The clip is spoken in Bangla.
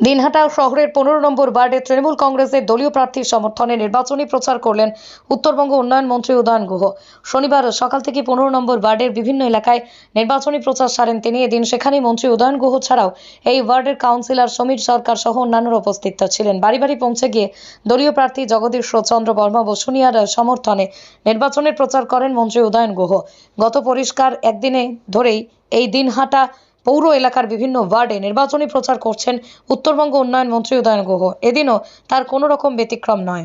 দিনহাটা শহরের পনেরো নম্বর ওয়ার্ডে তৃণমূল কংগ্রেসের দলীয় প্রার্থীর সমর্থনে নির্বাচনী প্রচার করলেন উত্তরবঙ্গ উন্নয়ন মন্ত্রী উদয়ন গুহ। শনিবার সকাল থেকে পনেরো নম্বর ওয়ার্ডের বিভিন্ন এলাকায় নির্বাচনী প্রচার সারেন তিনি। এদিন সেখানেই মন্ত্রী উদয়ন গুহ ছাড়াও এই ওয়ার্ডের কাউন্সিলর সমীর সরকার সহ অন্যান্যরা উপস্থিত ছিলেন। বাড়ি বাড়ি পৌঁছে গিয়ে দলীয় প্রার্থী জগদীশ চন্দ্র বর্মা বসুনিয়ার সমর্থনে নির্বাচনের প্রচার করেন মন্ত্রী উদয়ন গুহ। গত পরিষ্কার একদিনে ধরেই এই দিনহাটা পৌর এলাকার বিভিন্ন ওয়ার্ডে নির্বাচনী প্রচার করছেন উত্তরবঙ্গ উন্নয়ন মন্ত্রী উদয়ন গুহ এদিনও তার কোনো রকম ব্যতিক্রম নয়